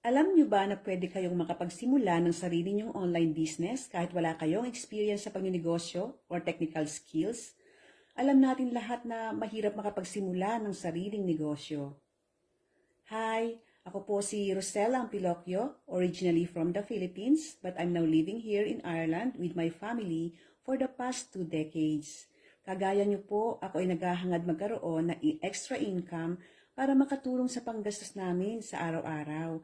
Alam niyo ba na pwede kayong makapagsimula ng sarili niyong online business kahit wala kayong experience sa pagninegosyo or technical skills? Alam natin lahat na mahirap makapagsimula ng sariling negosyo. Hi, ako po si Rosella Ampilocchio, originally from the Philippines, but I'm now living here in Ireland with my family for the past two decades. Kagaya niyo po, ako ay naghahangad magkaroon ng extra income para makatulong sa panggastos namin sa araw-araw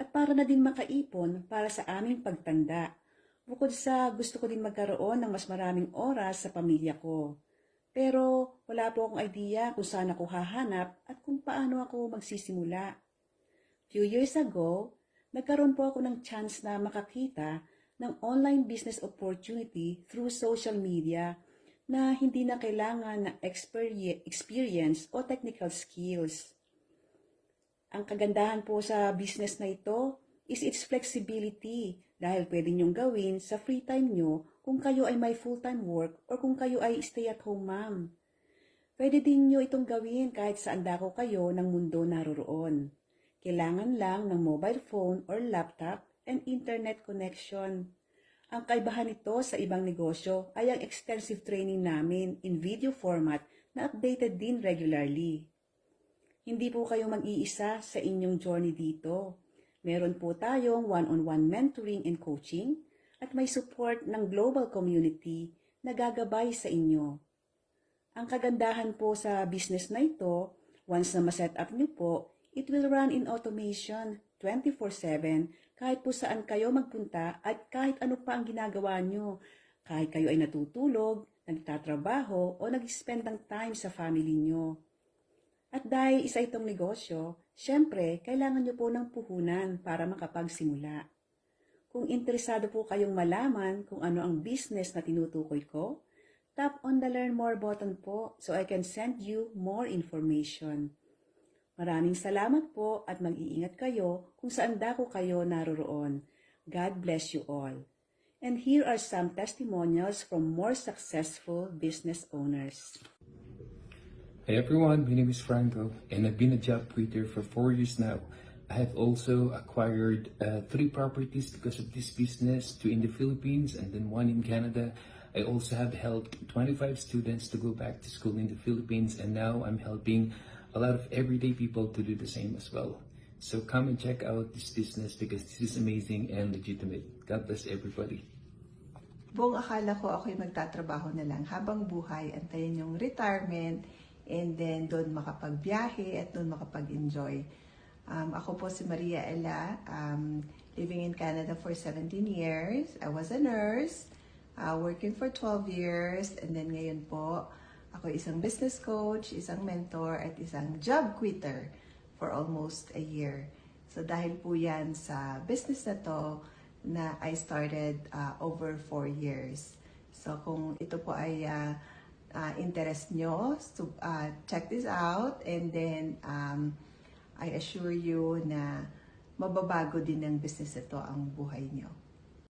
at para na din makaipon para sa aming pagtanda. Bukod sa gusto ko din magkaroon ng mas maraming oras sa pamilya ko. Pero wala po akong idea kung saan ako hahanap at kung paano ako magsisimula. Few years ago, nagkaroon po ako ng chance na makakita ng online business opportunity through social media na hindi na kailangan ng experie- experience o technical skills. Ang kagandahan po sa business na ito is its flexibility dahil pwede niyong gawin sa free time niyo kung kayo ay may full-time work or kung kayo ay stay-at-home mom. Pwede din niyo itong gawin kahit saan dako kayo ng mundo naroroon. Kailangan lang ng mobile phone or laptop and internet connection. Ang kaibahan nito sa ibang negosyo ay ang extensive training namin in video format na updated din regularly. Hindi po kayo mag-iisa sa inyong journey dito. Meron po tayong one-on-one mentoring and coaching at may support ng global community na gagabay sa inyo. Ang kagandahan po sa business na ito, once na ma-set up niyo po, it will run in automation 24-7 kahit po saan kayo magpunta at kahit ano pa ang ginagawa niyo. Kahit kayo ay natutulog, nagtatrabaho o nag-spend ng time sa family niyo. At dahil isa itong negosyo, syempre, kailangan nyo po ng puhunan para makapagsimula. Kung interesado po kayong malaman kung ano ang business na tinutukoy ko, tap on the Learn More button po so I can send you more information. Maraming salamat po at mag-iingat kayo kung saan dako kayo naroroon. God bless you all. And here are some testimonials from more successful business owners. Hey everyone, my name is Franco, and I've been a job quitter for four years now. I have also acquired uh, three properties because of this business, two in the Philippines and then one in Canada. I also have helped 25 students to go back to school in the Philippines, and now I'm helping a lot of everyday people to do the same as well. So come and check out this business because this is amazing and legitimate. God bless everybody. Buong akala ko ako'y magtatrabaho na lang habang buhay, antayin yung retirement, and then doon makapagbiyahe at doon makapag-enjoy. Um, ako po si Maria Ella, um, living in Canada for 17 years. I was a nurse, uh, working for 12 years, and then ngayon po, ako isang business coach, isang mentor, at isang job quitter for almost a year. So dahil po yan sa business na to, na I started uh, over 4 years. So kung ito po ay uh, uh, interest nyo, so, uh, check this out and then um, I assure you na mababago din ng business ito ang buhay nyo.